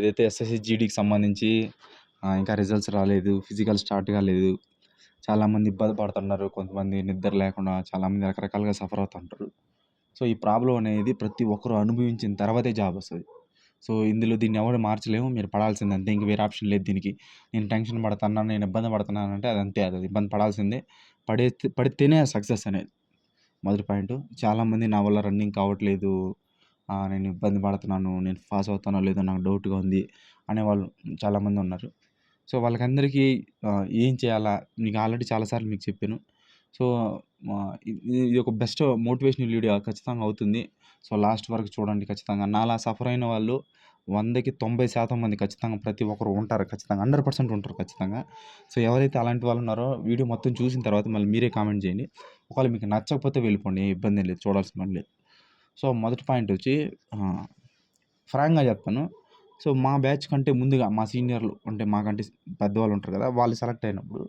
ఏదైతే ఎస్ఎస్సి జీడీకి సంబంధించి ఇంకా రిజల్ట్స్ రాలేదు ఫిజికల్ స్టార్ట్ కాలేదు చాలామంది ఇబ్బంది పడుతున్నారు కొంతమంది నిద్ర లేకుండా చాలామంది రకరకాలుగా సఫర్ అవుతుంటారు. సో ఈ ప్రాబ్లం అనేది ప్రతి ఒక్కరు అనుభవించిన తర్వాతే జాబ్ వస్తుంది. సో ఇందులో దీన్ని ఎవరు మార్చలేము మీరు పడాల్సిందే అంతే ఇంక వేరే ఆప్షన్ లేదు దీనికి. నేను టెన్షన్ పడుతున్నాను నేను ఇబ్బంది పడుతున్నాను అంటే అది అంతే అది ఇబ్బంది పడాల్సిందే. పడే పడితేనే సక్సెస్ అనేది. మొదటి పాయింట్. చాలామంది నా వల్ల రన్నింగ్ కావట్లేదు నేను ఇబ్బంది పడుతున్నాను నేను పాస్ అవుతానో లేదో నాకు డౌట్గా ఉంది అనేవాళ్ళు చాలామంది ఉన్నారు. సో వాళ్ళకందరికీ ఏం చేయాలా? మీకు ఆల్రెడీ చాలాసార్లు మీకు చెప్పాను. సో ఇది ఒక బెస్ట్ మోటివేషనల్ వీడియో ఖచ్చితంగా అవుతుంది. సో లాస్ట్ వరకు చూడండి ఖచ్చితంగా. నాలా సఫర్ అయిన వాళ్ళు వందకి తొంభై శాతం మంది ఖచ్చితంగా ప్రతి ఒక్కరు ఉంటారు ఖచ్చితంగా. హండ్రెడ్ పర్సెంట్ ఉంటారు ఖచ్చితంగా. సో ఎవరైతే అలాంటి వాళ్ళు ఉన్నారో వీడియో మొత్తం చూసిన తర్వాత మళ్ళీ మీరే కామెంట్ చేయండి. ఒకవేళ మీకు నచ్చకపోతే వెళ్ళిపోండి. ఏ ఇబ్బంది లేదు. చూడాల్సిన పని లేదు సో మొదటి పాయింట్ వచ్చి ఫ్రాంక్గా చెప్తాను. సో మా బ్యాచ్ కంటే ముందుగా మా సీనియర్లు అంటే మాకంటే పెద్దవాళ్ళు ఉంటారు కదా వాళ్ళు సెలెక్ట్ అయినప్పుడు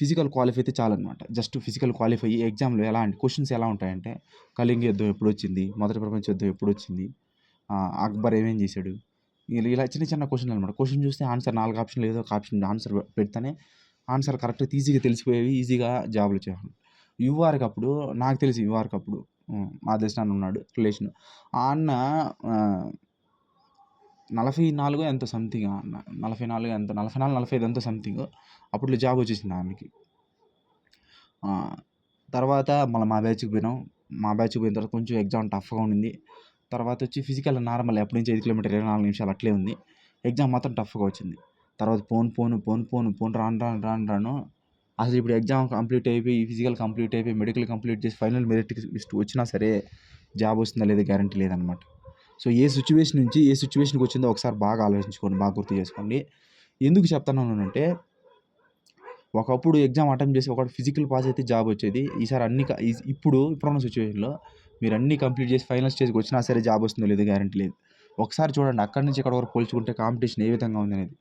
ఫిజికల్ క్వాలిఫై అయితే చాలన్నమాట. జస్ట్ ఫిజికల్ క్వాలిఫై ఎగ్జామ్లో ఎలా అంటే క్వశ్చన్స్ ఎలా ఉంటాయంటే కళింగ యుద్ధం ఎప్పుడు వచ్చింది మొదటి ప్రపంచ యుద్ధం ఎప్పుడు వచ్చింది అక్బర్ ఏమేం చేశాడు ఇలా ఇలా చిన్న చిన్న క్వశ్చన్లు అనమాట క్వశ్చన్ చూస్తే ఆన్సర్ నాలుగు ఆప్షన్లు ఏదో ఒక ఆప్షన్ ఆన్సర్ పెడితేనే ఆన్సర్ కరెక్ట్గా ఈజీగా తెలిసిపోయేవి ఈజీగా జాబ్లు చేయాలి యువఆర్కి అప్పుడు నాకు తెలిసి యువఆర్కి అప్పుడు మా తెలిసిన ఉన్నాడు రిలేషన్. ఆ అన్న నలభై నాలుగు ఎంతో సంథింగ్ అన్న? నలభై నాలుగు ఎంతో? నలభై నాలుగు నలభై ఐదు ఎంతో సంథింగ్? అప్పట్లో జాబ్ వచ్చేసింది ఆయనకి తర్వాత మళ్ళీ మా బ్యాచ్కి పోయినాం. మా బ్యాచ్కి పోయిన తర్వాత కొంచెం ఎగ్జామ్ టఫ్గా ఉండింది. తర్వాత వచ్చి ఫిజికల్ నార్మల్ ఎప్పటి నుంచి ఐదు కిలోమీటర్ ఇరవై నాలుగు నిమిషాలు అట్లే ఉంది. ఎగ్జామ్ మాత్రం టఫ్గా వచ్చింది. తర్వాత పోను పోను పోను పోను పోను రాను రాను రాను రాను అసలు ఇప్పుడు ఎగ్జామ్ కంప్లీట్ అయిపోయి ఫిజికల్ కంప్లీట్ అయిపోయి మెడికల్ కంప్లీట్ చేసి ఫైనల్ మెరిట్ లిస్ట్ వచ్చినా సరే జాబ్ వస్తుందా లేదా గ్యారంటీ లేదనమాట. సో ఏ సిచ్యువేషన్ నుంచి ఏ సిచ్యువేషన్కి వచ్చిందో ఒకసారి బాగా ఆలోచించుకోండి బాగా గుర్తు చేసుకోండి. ఎందుకు చెప్తున్నాను అంటే ఒకప్పుడు ఎగ్జామ్ అటెంప్ట్ చేసి ఒకటి ఫిజికల్ పాస్ అయితే జాబ్ వచ్చేది. ఈసారి అన్ని ఇప్పుడు ఇప్పుడున్న సిచ్యువేషన్లో మీరు అన్ని కంప్లీట్ చేసి ఫైనల్ స్టేజ్కి వచ్చినా సరే జాబ్ వస్తుందో లేదు గ్యారంటీ లేదు. ఒకసారి చూడండి అక్కడి నుంచి ఇక్కడ వరకు పోల్చుకుంటే కాంపిటీషన్ ఏ విధంగా ఉంది అనేది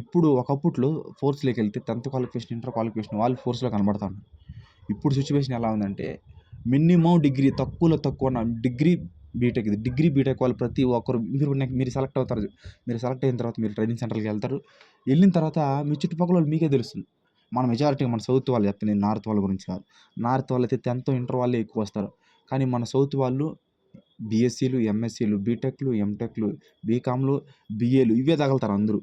ఇప్పుడు ఒకప్పట్లో ఫోర్స్లోకి వెళ్తే టెన్త్ క్వాలిఫికేషన్ ఇంటర్ క్వాలిఫికేషన్ వాళ్ళు ఫోర్స్లో కనబడతాను ఇప్పుడు సిచ్యువేషన్ ఎలా ఉందంటే మినిమం డిగ్రీ తక్కువలో తక్కువ డిగ్రీ బీటెక్ ఇది డిగ్రీ బీటెక్ వాళ్ళు ప్రతి ఒక్కరు మీరు మీరు సెలెక్ట్ అవుతారు మీరు సెలెక్ట్ అయిన తర్వాత మీరు ట్రైనింగ్ సెంటర్కి వెళ్తారు. వెళ్ళిన తర్వాత మీ చుట్టుపక్కల వాళ్ళు మీకే తెలుస్తుంది. మన మెజారిటీ మన సౌత్ వాళ్ళు చెప్తాను నేను నార్త్ వాళ్ళ గురించి కాదు. నార్త్ వాళ్ళు అయితే టెన్త్ ఇంటర్ వాళ్ళే ఎక్కువ వస్తారు. కానీ మన సౌత్ వాళ్ళు బీఎస్సీలు ఎంఎస్సీలు బీటెక్లు ఎంటెక్లు బీకామ్లు బీఏలు ఇవే తగలుతారు అందరూ.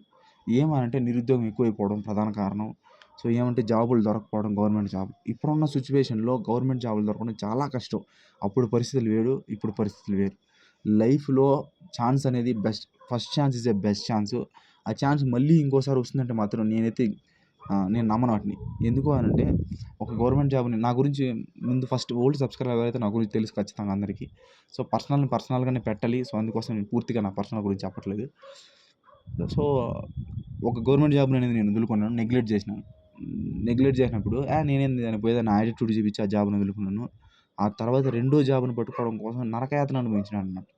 ఏమనంటే నిరుద్యోగం ఎక్కువైపోవడం ప్రధాన కారణం. సో ఏమంటే జాబులు దొరకపోవడం గవర్నమెంట్ జాబ్. ఇప్పుడున్న సిచ్యువేషన్లో గవర్నమెంట్ జాబులు దొరకడం చాలా కష్టం. అప్పుడు పరిస్థితులు వేరు ఇప్పుడు పరిస్థితులు వేరు. లైఫ్లో ఛాన్స్ అనేది best first chance is a best chance. ఆ ఛాన్స్ మళ్ళీ ఇంకోసారి వస్తుందంటే మాత్రం నేనైతే నేను నమ్మను వాటిని. ఎందుకు అని అంటే ఒక గవర్నమెంట్ జాబ్ని నా గురించి ముందు ఫస్ట్ ఓల్డ్ సబ్స్క్రైబర్ ఎవరైతే నా గురించి తెలుసు ఖచ్చితంగా అందరికీ. సో పర్సనల్ పర్సనల్గానే పెట్టాలి. సో అందుకోసం నేను పూర్తిగా నా పర్సనల్ గురించి చెప్పట్లేదు. సో ఒక గవర్నమెంట్ జాబ్ అనేది నేను వదులుకున్నాను నెగ్లెక్ట్ చేసినాను నెగ్లెక్ట్ చేసినప్పుడు నేనేంది దానికి పోయేదా? నా యాటిట్యూడ్ చూపించి ఆ జాబ్ని వదులుకున్నాను. ఆ తర్వాత రెండో జాబ్ని పట్టుకోవడం కోసం నరకయాతన అనుభవించినాను అనమాట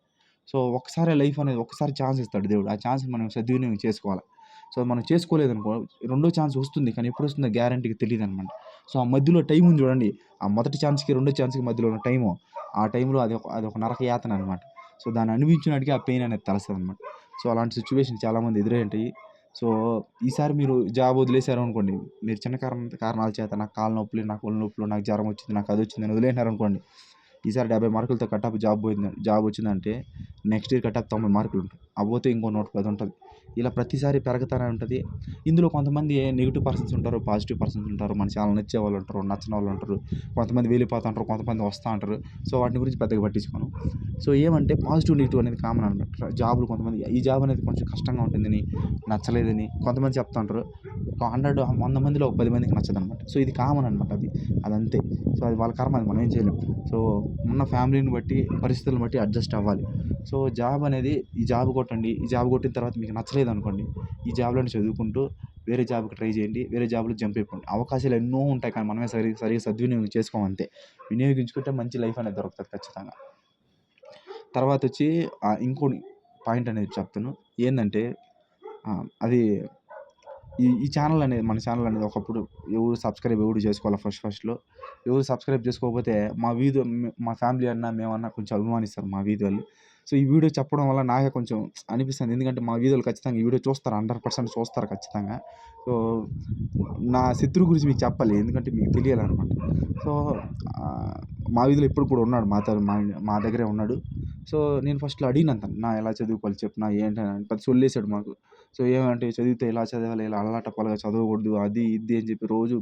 సో ఒకసారి లైఫ్ అనేది ఒకసారి ఛాన్స్ ఇస్తాడు దేవుడు. ఆ ఛాన్స్ మనం సద్వినియోగం చేసుకోవాలి. సో మనం చేసుకోలేదు అనుకో రెండో ఛాన్స్ వస్తుంది కానీ ఎప్పుడు వస్తుందో గ్యారంటీకి తెలియదు అనమాట సో ఆ మధ్యలో టైం ఉంది చూడండి. ఆ మొదటి ఛాన్స్కి రెండో ఛాన్స్కి మధ్యలో ఉన్న టైము ఆ టైంలో అది ఒక అది ఒక నరక యాతన అనమాట సో దాన్ని అనిపించినట్టుగా ఆ పెయిన్ అనేది తెలుస్తుంది అనమాట సో అలాంటి సిచ్యువేషన్ చాలామంది ఎదురయ్యాయి సో ఈసారి మీరు జాబ్ వదిలేశారు అనుకోండి మీరు చిన్న కారణం కారణాల చేత నాకు కాళ్ళ నొప్పులు నాకు ఒళ్ళు నొప్పులు నాకు జ్వరం వచ్చింది నాకు అది వచ్చింది అని వదిలేసినారు అనుకోండి ఈసారి డెబ్బై మార్కులతో కట్టప్ జాబ్ పోయింది జాబ్ వచ్చిందంటే నెక్స్ట్ ఇయర్ కట్టప్ తొంభై మార్కులు ఉంటాయి అవ్వతే ఇంకో నూట పది ఉంటుంది. ఇలా ప్రతిసారి పెరుగుతూనే ఉంటుంది. ఇందులో కొంతమంది నెగిటివ్ పర్సన్స్ ఉంటారు పాజిటివ్ పర్సన్స్ ఉంటారు మన ఛానల్ నచ్చే వాళ్ళు ఉంటారు నచ్చిన వాళ్ళు ఉంటారు కొంతమంది వెళ్ళిపోతూ ఉంటారు కొంతమంది వస్తూ ఉంటారు. సో వాటిని గురించి పెద్దగా పట్టించుకోను. సో ఏమంటే పాజిటివ్ నెగిటివ్ అనేది కామన్ అనమాట. జాబులు కొంతమంది ఈ జాబ్ అనేది కొంచెం కష్టంగా ఉంటుందని నచ్చలేదని కొంతమంది చెప్తా ఉంటారు. ఒక హండ్రెడ్ వంద మందిలో ఒక పది మందికి నచ్చదు అనమాట సో ఇది కామన్ అనమాట అది. అదంతే. సో అది వాళ్ళ కర్మ అది మనం ఏం చేయలేం. సో ఉన్న ఫ్యామిలీని బట్టి పరిస్థితులను బట్టి అడ్జస్ట్ అవ్వాలి. సో జాబ్ అనేది ఈ జాబ్ కొట్టండి ఈ జాబ్ కొట్టిన తర్వాత మీకు నచ్చలేదు అనుకోండి ఈ జాబ్లోనే చదువుకుంటూ వేరే జాబ్కి ట్రై చేయండి వేరే జాబ్లో జంప్ అయిపోండి. అవకాశాలు ఎన్నో ఉంటాయి కానీ మనమే సరి సరిగ్గా సద్వినియోగం చేసుకోమంతే. వినియోగించుకుంటే మంచి లైఫ్ అనేది దొరుకుతుంది ఖచ్చితంగా. తర్వాత వచ్చి ఇంకోటి పాయింట్ అనేది చెప్తాను ఏంటంటే అది ఈ ఈ ఛానల్ అనేది మన ఛానల్ అనేది ఒకప్పుడు ఎవరు సబ్స్క్రైబ్ ఎవరు చేసుకోవాలి ఫస్ట్ ఫస్ట్లో? ఎవరు సబ్స్క్రైబ్ చేసుకోకపోతే మా వీధి మా ఫ్యామిలీ అన్న మేమన్నా కొంచెం అభిమానిస్తారు మా వీధి వాళ్ళు సో ఈ వీడియో చెప్పడం వల్ల నాకే కొంచెం అనిపిస్తుంది. ఎందుకంటే మా వీడియోలు ఖచ్చితంగా ఈ వీడియో చూస్తారు. హండ్రెడ్ పర్సెంట్ చూస్తారు ఖచ్చితంగా. సో నా శత్రువు గురించి మీకు చెప్పాలి. ఎందుకంటే మీకు తెలియాలన్నమాట. సో మా వీధిలో ఇప్పుడు కూడా ఉన్నాడు మాతో మా మా దగ్గరే ఉన్నాడు. సో నేను ఫస్ట్లో అడిగినంత నా ఎలా చదువుకోవాలి చెప్పినా ఏంటని ఏంటి అని మాకు. సో ఏమంటే చదివితే ఇలా చదవాలి ఇలా అల్లాటప్పలుగా చదవకూడదు అది ఇది అని చెప్పి రోజు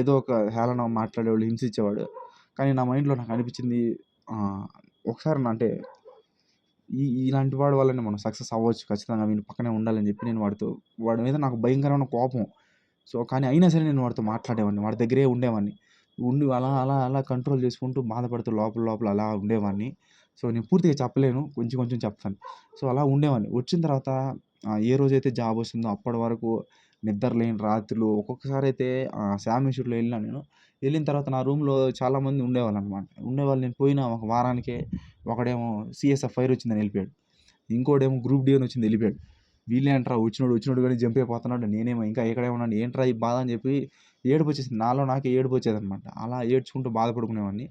ఏదో ఒక హేళన మాట్లాడేవాళ్ళు హింసించేవాడు. కానీ నా మైండ్లో నాకు అనిపించింది ఒకసారి నా అంటే ఈ ఇలాంటి వాడి వల్లనే మనం సక్సెస్ అవ్వచ్చు ఖచ్చితంగా వీని పక్కనే ఉండాలని చెప్పి నేను వాడితో వాడి మీద నాకు భయంకరమైన కోపం. సో కానీ అయినా సరే నేను వాడితో మాట్లాడేవాడిని వాడి దగ్గరే ఉండేవాడిని. ఉండి అలా అలా అలా కంట్రోల్ చేసుకుంటూ బాధపడుతూ లోపల లోపల అలా ఉండేవాడిని. సో నేను పూర్తిగా చెప్పలేను కొంచెం కొంచెం చెప్తాను. సో అలా ఉండేవాడిని. వచ్చిన తర్వాత ఏ రోజైతే జాబ్ వస్తుందో అప్పటి వరకు నిద్ర లేని రాత్రులు ఒక్కొక్కసారి అయితే శామ్ ఇన్స్టిట్యూట్లో వెళ్ళినా నేను వెళ్ళిన తర్వాత నా రూమ్లో చాలామంది ఉండేవాళ్ళు అనమాట ఉండేవాళ్ళు నేను పోయిన ఒక వారానికే ఒకడేమో సిఎస్ఎఫ్ ఫైర్ వచ్చిందని వెళ్ళిపోయాడు. ఇంకోడేమో గ్రూప్ డి అని వచ్చింది వెళ్ళిపోయాడు. వీళ్ళేంట్రా వచ్చినోడు వచ్చినోడు కానీ జంప్ అయిపోతున్నాడు నేనేమో ఇంకా ఎక్కడే ఉన్నాను ఏంట్రా ఈ బాధ? అని చెప్పి ఏడుపు వచ్చేసింది. నాలో నాకే ఏడుపు వచ్చేది అనమాట. అలా ఏడ్చుకుంటూ బాధపడుకునేవాడిని.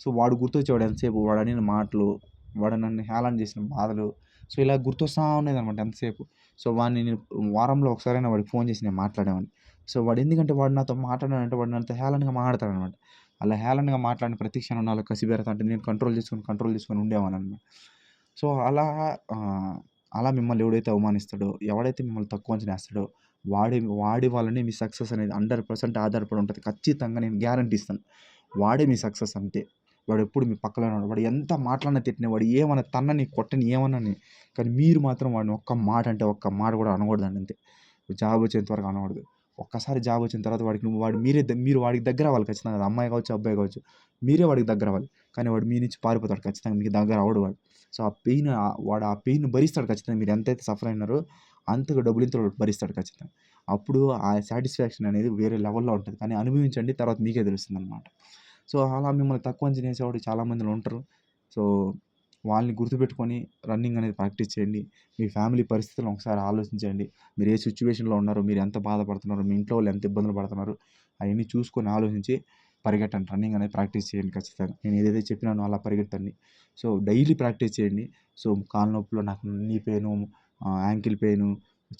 సో వాడు గుర్తొచ్చేవాడు ఎంతసేపు? వాడు అనిన మాటలు వాడు నన్ను హేళన చేసిన బాధలు. సో ఇలా గుర్తొస్తూ ఉండేది అనమాట ఎంతసేపు? సో వాడిని నేను వారంలో ఒకసారైనా వాడికి ఫోన్ చేసి నేను మాట్లాడేవాడిని. సో వాడు ఎందుకంటే వాడు నాతో మాట్లాడాడంటే వాడు నాతో హేళనగా మాట్లాడతాడనమాట. అలా హేళనగా మాట్లాడిన ప్రతి క్షణం నాలో కసి అంటే నేను కంట్రోల్ చేసుకొని కంట్రోల్ చేసుకొని ఉండేవాడిని అనమాట సో అలా అలా మిమ్మల్ని ఎవడైతే అవమానిస్తాడో ఎవడైతే మిమ్మల్ని తక్కువ అంచనా వేస్తాడో వాడి వాడి వల్లనే మీ సక్సెస్ అనేది హండ్రెడ్ పర్సెంట్ ఆధారపడి ఉంటుంది. ఖచ్చితంగా నేను గ్యారంటీ ఇస్తాను. వాడే మీ సక్సెస్ అంతే. వాడు ఎప్పుడు మీ పక్కలో ఉన్నాడు. వాడు ఎంత మాట్లాడినా తిట్టిన వాడు ఏమన్నా తన్నని కొట్టని ఏమన్నని కానీ మీరు మాత్రం వాడిని ఒక్క మాట అంటే ఒక్క మాట కూడా అనకూడదండి అంతే. జాబ్ వచ్చేంత వరకు అనకూడదు. ఒక్కసారి జాబ్ వచ్చిన తర్వాత వాడికి నువ్వు వాడు మీరే మీరు వాడికి దగ్గర అవ్వాలి ఖచ్చితంగా. అది అమ్మాయి కావచ్చు అబ్బాయి కావచ్చు. మీరే వాడికి దగ్గర అవ్వాలి. కానీ వాడు మీ నుంచి పారిపోతాడు ఖచ్చితంగా. మీకు దగ్గర అవడు వాడు. సో ఆ పెయిన్ వాడు ఆ పెయిన్ భరిస్తాడు ఖచ్చితంగా. మీరు ఎంతైతే సఫర్ అయినారో అంతగా డబ్బులు ఇంత భరిస్తాడు ఖచ్చితంగా. అప్పుడు ఆ సాటిస్ఫాక్షన్ అనేది వేరే లెవెల్లో ఉంటుంది. కానీ అనుభవించండి తర్వాత మీకే తెలుస్తుంది అనమాట సో అలా మిమ్మల్ని తక్కువ అంచనా వేసేవాడు చాలామందిలో ఉంటారు. సో వాళ్ళని గుర్తుపెట్టుకొని రన్నింగ్ అనేది ప్రాక్టీస్ చేయండి. మీ ఫ్యామిలీ పరిస్థితులను ఒకసారి ఆలోచించండి. మీరు ఏ సిచ్యువేషన్లో ఉన్నారో మీరు ఎంత బాధపడుతున్నారో మీ ఇంట్లో వాళ్ళు ఎంత ఇబ్బందులు పడుతున్నారు అవన్నీ చూసుకొని ఆలోచించి పరిగెట్టండి. రన్నింగ్ అనేది ప్రాక్టీస్ చేయండి ఖచ్చితంగా. నేను ఏదైతే చెప్పినానో అలా పరిగెట్టండి. సో డైలీ ప్రాక్టీస్ చేయండి. సో కాళ్ళ నొప్పులు నాకు knee pain ankle pain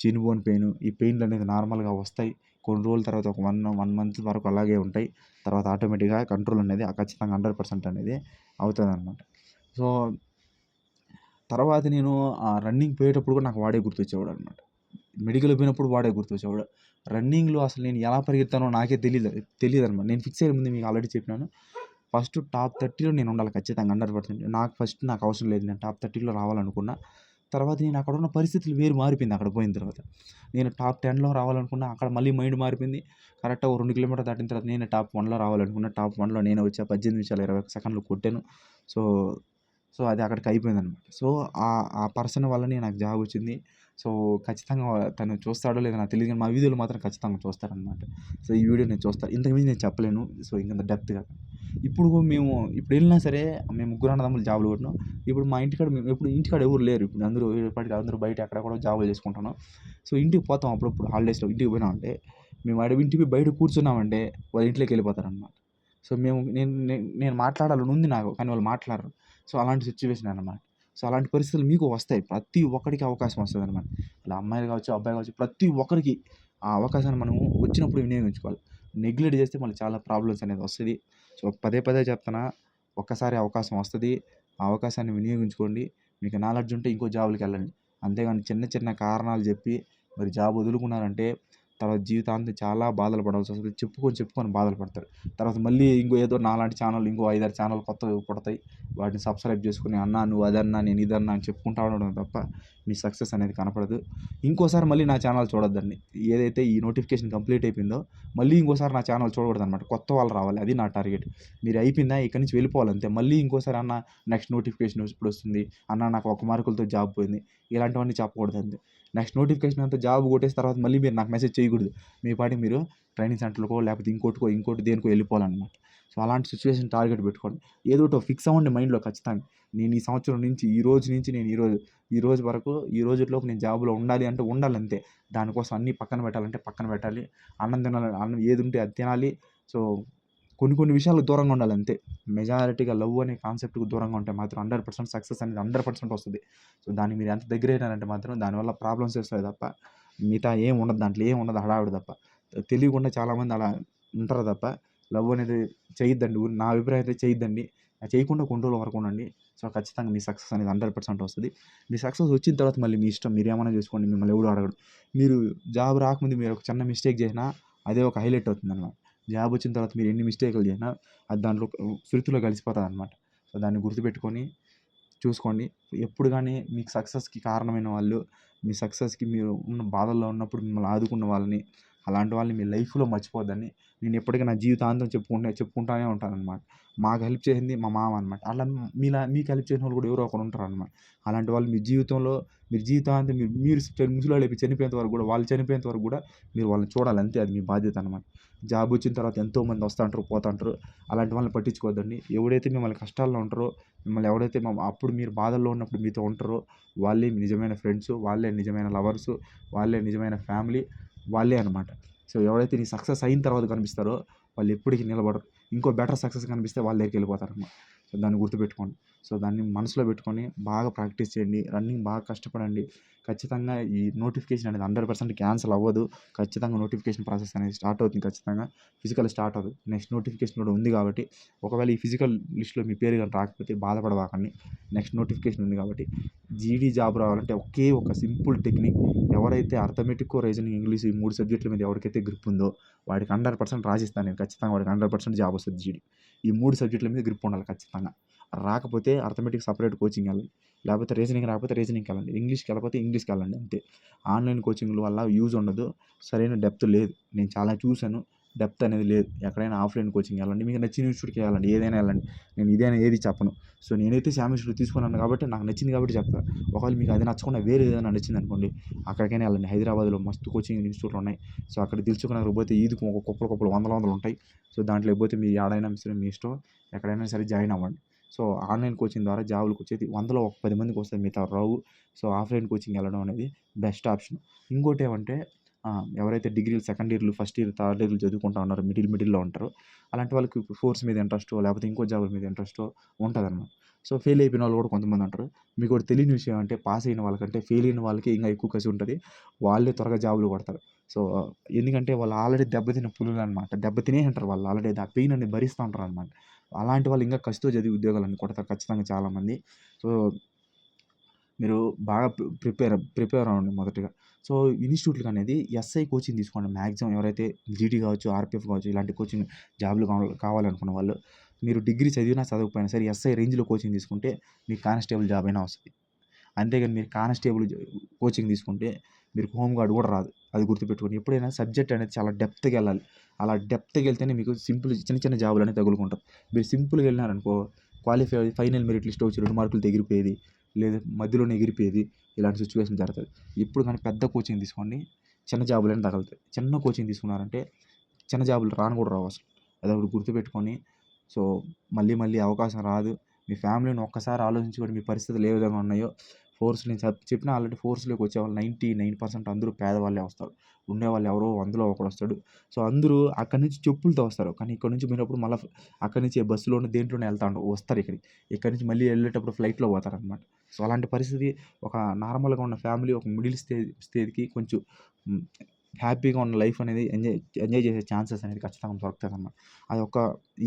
shin bone pain ఈ పెయిన్లు అనేది నార్మల్గా వస్తాయి. కొన్ని రోజుల తర్వాత ఒక వన్ వన్ మంత్ వరకు అలాగే ఉంటాయి. తర్వాత ఆటోమేటిక్గా కంట్రోల్ అనేది ఖచ్చితంగా హండ్రెడ్ పర్సెంట్ అనేది అవుతుంది అనమాట సో తర్వాత నేను ఆ రన్నింగ్ పోయేటప్పుడు కూడా నాకు వాడే గుర్తొచ్చేవాడు అనమాట మెడికల్ పోయినప్పుడు వాడే గుర్తొచ్చేవాడు. రన్నింగ్లో అసలు నేను ఎలా పరిగెత్తానో నాకే తెలియదు తెలియదు అనమాట నేను ఫిక్స్ అయ్యే ముందు మీకు ఆల్రెడీ చెప్పినాను. ఫస్ట్ టాప్ థర్టీలో నేను ఉండాలి ఖచ్చితంగా హండ్రెడ్ పర్సెంట్. నాకు ఫస్ట్ నాకు అవసరం లేదు నేను టాప్ థర్టీలో రావాలనుకున్నా. తర్వాత నేను అక్కడ ఉన్న పరిస్థితులు వేరు మారిపోయింది అక్కడ పోయిన తర్వాత. నేను టాప్ టెన్లో రావాలనుకున్నా అక్కడ మళ్ళీ మైండ్ మారిపోయింది. కరెక్ట్గా ఒక రెండు కిలోమీటర్ దాటిన తర్వాత నేను టాప్ వన్లో రావాలనుకున్నా. టాప్ వన్లో నేను వచ్చా పద్దెనిమిది నిమిషాలు ఇరవై సెకండ్లు కొట్టాను. సో సో అది అక్కడికి అయిపోయింది అనమాట సో ఆ ఆ పర్సన్ వల్లనే నాకు జాబ్ వచ్చింది. సో ఖచ్చితంగా తను చూస్తాడో లేదో నాకు తెలియదు కానీ మా వీడియోలు మాత్రం ఖచ్చితంగా చూస్తారనమాట. సో ఈ వీడియో నేను చూస్తాను ఇంతకుమించి నేను చెప్పలేను. సో ఇంకంత డెప్త్గా ఇప్పుడు మేము ఇప్పుడు వెళ్ళినా సరే మేము ముగ్గురు అన్నదమ్ములు జాబులు కొట్టినాం. ఇప్పుడు మా ఇంటికాడ మేము ఇప్పుడు ఇంటికాడ ఎవరు లేరు. ఇప్పుడు అందరూ ఇప్పటికి అందరూ బయట అక్కడ కూడా జాబులు చేసుకుంటున్నాం. సో ఇంటికి పోతాం అప్పుడప్పుడు హాలిడేస్లో. ఇంటికి పోయినామంటే మేము ఆడ ఇంటికి బయట కూర్చున్నామంటే వాళ్ళ ఇంట్లోకి వెళ్ళిపోతారనమాట. సో మేము నేను నేను- మాట్లాడాలని ఉంది నాకు కానీ వాళ్ళు మాట్లాడరు. సో అలాంటి సిచ్యువేషన్ అనమాట సో అలాంటి పరిస్థితులు మీకు వస్తాయి. ప్రతి ఒక్కరికి అవకాశం వస్తుంది అనమాట ఇలా అమ్మాయిలు కావచ్చు అబ్బాయి కావచ్చు ప్రతి ఒక్కరికి ఆ అవకాశాన్ని మనము వచ్చినప్పుడు వినియోగించుకోవాలి. నెగ్లెక్ట్ చేస్తే మళ్ళీ చాలా ప్రాబ్లమ్స్ అనేది వస్తుంది. సో పదే పదే చెప్తున్నా ఒక్కసారి అవకాశం వస్తుంది. ఆ అవకాశాన్ని వినియోగించుకోండి. మీకు నాలెడ్జ్ ఉంటే ఇంకో జాబులకి వెళ్ళండి. అంతేగాని చిన్న చిన్న కారణాలు చెప్పి మరి జాబ్ వదులుకున్నారంటే తర్వాత జీవితాంతం చాలా బాధలు పడాల్సి వస్తుంది. చెప్పుకొని చెప్పుకొని బాధలు పడతారు తర్వాత మళ్ళీ ఇంకో ఏదో నాలాంటి ఛానల్ ఇంకో ఐదారు ఛానల్ కొత్తవి పుడతాయి వాటిని సబ్స్క్రైబ్ చేసుకుని అన్నా నువ్వు అదన్నా నేను ఇదన్నా అని చెప్పుకుంటా ఉండడం తప్ప మీ సక్సెస్ అనేది కనపడదు. ఇంకోసారి మళ్ళీ నా ఛానల్ చూడొద్దండి. ఏదైతే ఈ నోటిఫికేషన్ కంప్లీట్ అయిపోయిందో మళ్ళీ ఇంకోసారి నా ఛానల్ చూడకూడదు అనమాట కొత్త వాళ్ళు రావాలి. అది నా టార్గెట్. మీరు అయిపోయిందా? ఇక్కడి నుంచి వెళ్ళిపోవాలంతే. మళ్ళీ ఇంకోసారి అన్న నెక్స్ట్ నోటిఫికేషన్ ఇప్పుడు వస్తుంది? అన్న నాకు ఒక మార్కులతో జాబ్ పోయింది. ఇలాంటివన్నీ చెప్పకూడదు అంతే నెక్స్ట్ నోటిఫికేషన్ అంతా జాబ్ కొట్టేసిన తర్వాత మళ్ళీ మీరు నాకు మెసేజ్ చేయకూడదు. మీ పాటికి మీరు ట్రైనింగ్ సెంటర్కో లేకపోతే ఇంకోటికో ఇంకోటి దేనికో వెళ్ళిపోవాలన్నమాట. సో అలాంటి సిచ్యువేషన్ టార్గెట్ పెట్టుకోండి ఏదో ఒకటి ఫిక్స్ అవ్వండి మైండ్లో ఖచ్చితంగా. నేను ఈ సంవత్సరం నుంచి ఈ రోజు నుంచి నేను ఈరోజు ఈ రోజు వరకు ఈ రోజులోపు నేను జాబ్లో ఉండాలి అంటే ఉండాలి అంతే దానికోసం అన్నీ పక్కన పెట్టాలంటే పక్కన పెట్టాలి. అన్నం తినాలి అన్నం ఏది ఉంటే అది తినాలి. సో కొన్ని కొన్ని విషయాలకు దూరంగా ఉండాలి అంతే. మెజారిటీగా లవ్ అనే కాన్సెప్ట్కి దూరంగా ఉంటే మాత్రం హండ్రెడ్ పర్సెంట్ సక్సెస్ అనేది హండ్రెడ్ పర్సెంట్ వస్తుంది. సో దానికి మీరు ఎంత దగ్గర అయినారంటే మాత్రం దానివల్ల ప్రాబ్లమ్స్ వస్తాయి తప్ప మిగతా ఏం ఉండదు దాంట్లో ఏం ఉండదు హడావిడి తప్ప. తెలియకుండా చాలామంది అలా ఉంటారు తప్ప లవ్ అనేది చేయొద్దండి. నా అభిప్రాయం అయితే చేయొద్దండి. చేయకుండా కొన్ని రోజుల వరకు ఉండండి. సో ఖచ్చితంగా మీ సక్సెస్ అనేది హండ్రెడ్ పర్సెంట్ వస్తుంది. మీ సక్సెస్ వచ్చిన తర్వాత మళ్ళీ మీ ఇష్టం మీరు ఏమైనా చేసుకోండి మిమ్మల్ని ఎవడు అడగడు. మీరు జాబ్ రాకముందు మీరు ఒక చిన్న మిస్టేక్ చేసినా అదే ఒక హైలైట్ అవుతుంది అనమాట జాబ్ వచ్చిన తర్వాత మీరు ఎన్ని మిస్టేక్లు చేసినా అది దాంట్లో శృతిలో కలిసిపోతుంది అనమాట సో దాన్ని గుర్తుపెట్టుకొని చూసుకోండి. ఎప్పుడు కానీ మీకు సక్సెస్కి కారణమైన వాళ్ళు మీ సక్సెస్కి మీరు ఉన్న బాధల్లో ఉన్నప్పుడు మిమ్మల్ని ఆదుకున్న వాళ్ళని అలాంటి వాళ్ళని మీ లైఫ్లో మర్చిపోద్దని నేను ఎప్పటికీ నా జీవితాంతం చెప్పుకుంటే చెప్పుకుంటానే ఉంటాను అనమాట మాకు హెల్ప్ చేసింది మా మామ అనమాట అలా మీలా మీకు హెల్ప్ చేసిన వాళ్ళు కూడా ఎవరో ఒకరు ఉంటారు అనమాట అలాంటి వాళ్ళు మీ జీవితంలో మీరు జీవితాంతం మీరు మీరు ముసలి చనిపోయేంత వరకు కూడా వాళ్ళు చనిపోయేంత వరకు కూడా మీరు వాళ్ళని చూడాలి అంతే అది మీ బాధ్యత అనమాట జాబ్ వచ్చిన తర్వాత ఎంతోమంది వస్తుంటారు పోతుంటారు. అలాంటి వాళ్ళని పట్టించుకోవద్దండి. ఎవడైతే మిమ్మల్ని కష్టాల్లో ఉంటారో మిమ్మల్ని ఎవడైతే అప్పుడు మీరు బాధల్లో ఉన్నప్పుడు మీతో ఉంటారో వాళ్ళే మీ నిజమైన ఫ్రెండ్స్ వాళ్ళే నిజమైన లవర్స్ వాళ్ళే నిజమైన ఫ్యామిలీ వాళ్ళే అనమాట సో ఎవరైతే నీ సక్సెస్ అయిన తర్వాత కనిపిస్తారో వాళ్ళు ఎప్పటికీ నిలబడరు. ఇంకో బెటర్ సక్సెస్ కనిపిస్తే వాళ్ళ దగ్గరికి వెళ్ళిపోతారు సో దాన్ని గుర్తుపెట్టుకోండి. సో దాన్ని మనసులో పెట్టుకొని బాగా ప్రాక్టీస్ చేయండి. రన్నింగ్ బాగా కష్టపడండి. ఖచ్చితంగా ఈ నోటిఫికేషన్ అనేది హండ్రెడ్ పర్సెంట్ క్యాన్సిల్ అవ్వదు. ఖచ్చితంగా నోటిఫికేషన్ ప్రాసెస్ అనేది స్టార్ట్ అవుతుంది. ఖచ్చితంగా ఫిజికల్ స్టార్ట్ అవుతుంది నెక్స్ట్ నోటిఫికేషన్ కూడా ఉంది కాబట్టి ఒకవేళ ఈ ఫిజికల్ లిస్ట్లో మీ పేరు కానీ రాకపోతే బాధపడవాకండి. నెక్స్ట్ నోటిఫికేషన్ ఉంది కాబట్టి జీడీ జాబ్ రావాలంటే ఒకే ఒక సింపుల్ టెక్నిక్. ఎవరైతే అర్థమెటిక్ రీజనింగ్ ఇంగ్లీష్ ఈ మూడు సబ్జెక్టుల మీద ఎవరికైతే గ్రిప్ ఉందో వాడికి హండ్రెడ్ పర్సెంట్ రాసిస్తాను నేను. ఖచ్చితంగా వాడికి హండ్రెడ్ పర్సెంట్ జాబ్ వస్తుంది జీడీ. ఈ మూడు సబ్జెక్టుల మీద గ్రిప్ ఉండాలి ఖచ్చితంగా. రాకపోతే అర్థమెటిక్ సపరేట్ కోచింగ్ వెళ్ళాలి లేకపోతే రీజనింగ్ రాకపోతే రీజనింగ్కి వెళ్ళండి ఇంగ్లీష్కి వెళ్ళకపోతే ఇంగ్లీష్కి వెళ్ళండి అంతే. ఆన్లైన్ కోచింగ్ల వల్ల యూజ్ ఉండదు. సరైన డెప్త్ లేదు. నేను చాలా చూశాను. డెప్త్ అనేది లేదు. ఎక్కడైనా ఆఫ్లైన్ కోచింగ్ వెళ్ళండి మీకు నచ్చిన ఇన్స్టిట్యూట్కి వెళ్ళండి. ఏదైనా వెళ్ళండి. నేను ఇదేనా ఏది చెప్పను. సో నేనైతే శామ్ ఇన్స్టిట్యూట్ తీసుకున్నాను కాబట్టి నాకు నచ్చింది కాబట్టి చెప్తాను ఒకవేళ మీకు అది నచ్చకుండా వేరే ఏదైనా నచ్చింది అనుకోండి అక్కడికైనా వెళ్ళండి. హైదరాబాద్లో మస్తు కోచింగ్ ఇన్స్టిట్యూట్లు ఉన్నాయి. సో అక్కడ తెలుసుకున్నారు పోతే ఈదుకు ఒక కుప్పలు కుప్పలు వందల వందలు ఉంటాయి. సో దాంట్లో పోతే మీరు ఏడైనా సరే మీ ఇష్టం. ఎక్కడైనా సరే జాయిన్ అవ్వండి. సో ఆన్లైన్ కోచింగ్ ద్వారా జాబులకు వచ్చేది వందలో ఒక పది మందికి వస్తుంది మిగతా రావు. సో ఆఫ్లైన్ కోచింగ్ వెళ్ళడం అనేది బెస్ట్ ఆప్షన్. ఇంకోటి ఏమంటే ఎవరైతే డిగ్రీలు సెకండ్ ఇయర్లు ఫస్ట్ ఇయర్ థర్డ్ ఇయర్లు చదువుకుంటా ఉన్నారో మిడిల్ మిడిల్లో ఉంటారో అలాంటి వాళ్ళకి ఫోర్స్ మీద ఇంట్రెస్టో లేకపోతే ఇంకో జాబ్ మీద ఇంట్రెస్టో ఉంటుంది అనమాట సో ఫెయిల్ అయిపోయిన వాళ్ళు కూడా కొంతమంది ఉంటారు. మీకు కూడా తెలియని విషయం అంటే పాస్ అయిన వాళ్ళకంటే ఫెయిల్ అయిన వాళ్ళకి ఇంకా ఎక్కువ కసి ఉంటుంది. వాళ్ళే త్వరగా జాబులు కొడతారు. సో ఎందుకంటే వాళ్ళు ఆల్రెడీ దెబ్బతిన పులులు అనమాట దెబ్బతినే ఉంటారు వాళ్ళు ఆల్రెడీ. ఆ పెయిన్ అనేది భరిస్తూ ఉంటారు అనమాట అలాంటి వాళ్ళు ఇంకా కసితో చదివి ఉద్యోగాలన్నీ కొడతారు ఖచ్చితంగా చాలామంది. సో మీరు బాగా ప్రిపేర్ ప్రిపేర్ అవ్వండి మొదటగా. సో ఇన్స్టిట్యూట్లకు అనేది ఎస్ఐ కోచింగ్ తీసుకోండి. మ్యాక్సిమం ఎవరైతే జీడీ కావచ్చు ఆర్పిఎఫ్ కావచ్చు ఇలాంటి కోచింగ్ జాబ్లు కావాలి కావాలనుకున్న వాళ్ళు మీరు డిగ్రీ చదివినా చదవకపోయినా సరే ఎస్ఐ రేంజ్లో కోచింగ్ తీసుకుంటే మీకు కానిస్టేబుల్ జాబ్ అయినా వస్తుంది. అంతేగాని మీరు కానిస్టేబుల్ కోచింగ్ తీసుకుంటే మీరు హోమ్ గార్డ్ కూడా రాదు. అది గుర్తుపెట్టుకోండి. ఎప్పుడైనా సబ్జెక్ట్ అనేది చాలా డెప్త్గా వెళ్ళాలి. అలా డెప్త్గా వెళ్తేనే మీకు సింపుల్ చిన్న చిన్న జాబులు అనేది తగులుకుంటారు మీరు సింపుల్గా వెళ్ళినారనుకో క్వాలిఫై ఫైనల్ మెరిట్ లిస్ట్ వచ్చి రెండు మార్కులు తెగిరిపోయేది. లేదా మధ్యలోనే ఎగిరిపోయేది. ఇలాంటి సిచ్యువేషన్ జరుగుతుంది. ఇప్పుడు కానీ పెద్ద కోచింగ్ తీసుకోండి చిన్న జాబులైనా తగులుతాయి. చిన్న కోచింగ్ తీసుకున్నారంటే చిన్న జాబులు రాను కూడా రావు అసలు. అది ఒకటి గుర్తుపెట్టుకొని సో మళ్ళీ మళ్ళీ అవకాశం రాదు. మీ ఫ్యామిలీని ఒక్కసారి ఆలోచించుకోండి మీ పరిస్థితులు ఏ విధంగా ఉన్నాయో. ఫోర్స్ నేను చెప్పిన ఆల్రెడీ ఫోర్స్లోకి వచ్చేవాళ్ళు. నైంటీ నైన్ పర్సెంట్ అందరూ పేదవాళ్ళే వస్తారు. ఉండేవాళ్ళు ఎవరో వందలో ఒకడు వస్తాడు. సో అందరూ అక్కడి నుంచి చెప్పులతో వస్తారు. కానీ ఇక్కడ నుంచి పోయినప్పుడు మళ్ళీ అక్కడి నుంచి బస్సులోనే దేంట్లోనే వెళ్తా వస్తారు ఇక్కడికి. ఇక్కడ నుంచి మళ్ళీ వెళ్ళేటప్పుడు ఫ్లైట్లో పోతారు అనమాట సో అలాంటి పరిస్థితి ఒక నార్మల్గా ఉన్న ఫ్యామిలీ ఒక మిడిల్ స్టేజ్ స్టేజ్కి కొంచెం హ్యాపీగా ఉన్న లైఫ్ అనేది ఎంజాయ్ ఎంజాయ్ చేసే ఛాన్సెస్ అనేది ఖచ్చితంగా దొరుకుతుంది అన్నమాట అది ఒక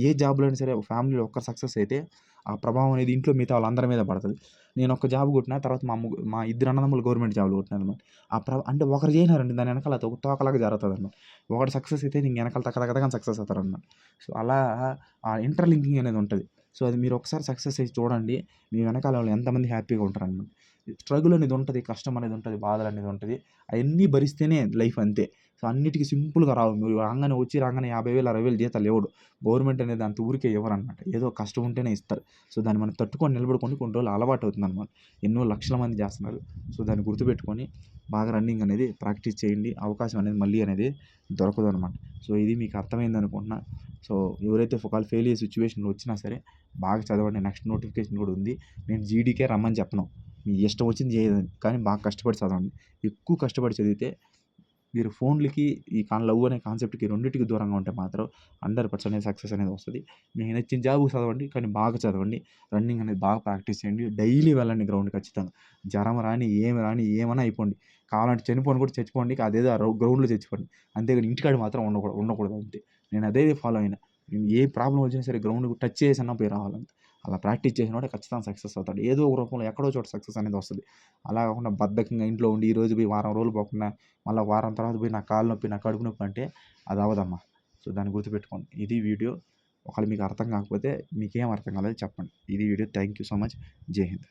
ఏ జాబ్లో అయినా సరే ఫ్యామిలీలో ఒక్క సక్సెస్ అయితే ఆ ప్రభావం అనేది ఇంట్లో మిగతా వాళ్ళందరి మీద పడుతుంది. నేను ఒక జాబ్ కొట్టిన తర్వాత మా ముగ్గు మా ఇద్దరు అన్నదమ్ములు గవర్నమెంట్ జాబ్లు కొట్టినారు అనమాట ఆ ప్రభ అంటే ఒకరు చేయనారండి దాని వెనకాల అది ఒక తోకలాగా జరుగుతుంది అనమాట ఒకటి సక్సెస్ అయితే ఇంక వెనకాల తగ్గ సక్సెస్ అవుతారనమాట. సో అలా ఆ ఇంటర్లింకింగ్ అనేది ఉంటుంది. సో అది మీరు ఒకసారి సక్సెస్ అయ్యి చూడండి మీ వెనకాల వాళ్ళు ఎంతమంది హ్యాపీగా ఉంటారనమాట. స్ట్రగుల్ అనేది ఉంటుంది కష్టం అనేది ఉంటుంది బాధలు అనేది ఉంటుంది. అవన్నీ భరిస్తేనే లైఫ్ అంతే. సో అన్నిటికీ సింపుల్గా రావు. మీరు రాగానే వచ్చి రాగానే యాభై వేలు అరవై వేలు జీతాలు ఇవ్వడు గవర్నమెంట్ అనేది అంత ఊరికే ఇవ్వరు అనమాట ఏదో కష్టం ఉంటేనే ఇస్తారు. సో దాన్ని మనం తట్టుకొని నిలబడుకొని కొన్ని రోజులు అలవాటు అవుతుంది అనమాట ఎన్నో లక్షల మంది చేస్తున్నారు. సో దాన్ని గుర్తుపెట్టుకొని బాగా రన్నింగ్ అనేది ప్రాక్టీస్ చేయండి. అవకాశం అనేది మళ్ళీ అనేది దొరకదు అనమాట సో ఇది మీకు అర్థమైంది అనుకుంటున్నా. సో ఎవరైతే ఒకవేళ ఫెయిల్ అయ్యే సిచ్యువేషన్లో వచ్చినా సరే బాగా చదవండి. నెక్స్ట్ నోటిఫికేషన్ కూడా ఉంది. నేను జీడీకే రమ్మని చెప్పను. మీ ఇష్టం వచ్చింది చేయదండి కానీ బాగా కష్టపడి చదవండి. ఎక్కువ కష్టపడి చదివితే మీరు ఫోన్లకి ఈ కాన్ లవ్ అనే కాన్సెప్ట్కి రెండింటికి దూరంగా ఉంటే మాత్రం హండ్రెడ్ పర్సెంట్ సక్సెస్ అనేది వస్తుంది. మీకు నచ్చిన జాబ్ చదవండి కానీ బాగా చదవండి. రన్నింగ్ అనేది బాగా ప్రాక్టీస్ చేయండి. డైలీ వెళ్ళండి గ్రౌండ్ ఖచ్చితంగా. జ్వరం రాని ఏమి రాని ఏమైనా అయిపోండి. కావాలంటే చనిపోని కూడా చచ్చిపోండి అదేదో గ్రౌండ్లో చచ్చిపోండి. అంతేగాని ఇంటికాడ మాత్రం ఉండకూడదు ఉండకూడదు అంతే. నేను అదే ఫాలో అయినా. నేను ఏ ప్రాబ్లం వచ్చినా సరే గ్రౌండ్ టచ్ చేసినా పోయి రావాలంతే. అలా ప్రాక్టీస్ చేసినవాడే ఖచ్చితంగా సక్సెస్ అవుతాడు. ఏదో ఒక రూపంలో ఎక్కడో చోట సక్సెస్ అనేది వస్తుంది. అలా కాకుండా బద్ధకంగా ఇంట్లో ఉండి ఈ రోజు పోయి వారం రోజులు పోకుండా మళ్ళీ వారం తర్వాత పోయి నా కాలు నొప్పి నా కడుపు నొప్పి అంటే అది అవ్వదమ్మా. సో దాన్ని గుర్తుపెట్టుకోండి. ఇది వీడియో ఒకవేళ మీకు అర్థం కాకపోతే మీకేం అర్థం కాలేదు చెప్పండి. ఇది video. Thank you so much. Jai Hind.